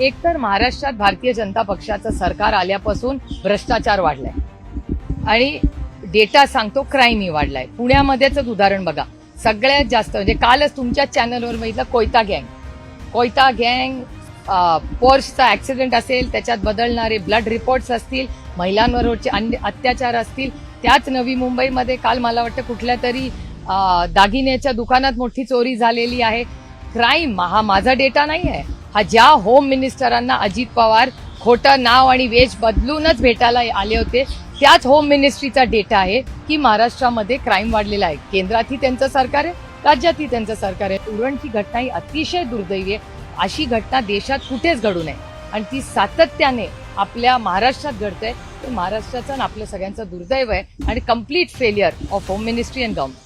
एकतर महाराष्ट्रात भारतीय जनता पक्षाचं सरकार आल्यापासून भ्रष्टाचार वाढलाय. आणि डेटा सांगतो क्राईमही वाढलाय. पुण्यामध्येच उदाहरण बघा. सगळ्यात जास्त म्हणजे कालच तुमच्या चॅनलवर बघितलं कोयता गँग. कोयता गँग पोर्सचा ऍक्सिडेंट असेल त्याच्यात बदलणारे ब्लड रिपोर्ट्स असतील महिलांवरचे अन्य अत्याचार असतील त्याच नवी मुंबईमध्ये काल मला वाटतं कुठल्या तरी दागिन्याच्या दुकानात मोठी चोरी झालेली आहे. क्राईम हा माझा डेटा नाही आहे ज्या होम मिनिस्टरांना अजित पवार खोटं नाव आणि वेश बदलूनच भेटायला आले होते त्याच होम मिनिस्ट्रीचा डेटा आहे की महाराष्ट्रामध्ये क्राईम वाढलेला आहे. केंद्रातही त्यांचं सरकार आहे राज्यातही त्यांचं सरकार आहे. उरणची घटना ही अतिशय दुर्दैवी आहे. अशी घटना देशात कुठेच घडू नये. आणि ती सातत्याने आपल्या महाराष्ट्रात घडते. ते महाराष्ट्राचं आणि आपल्या सगळ्यांचं दुर्दैव आहे आणि complete failure of home ministry and government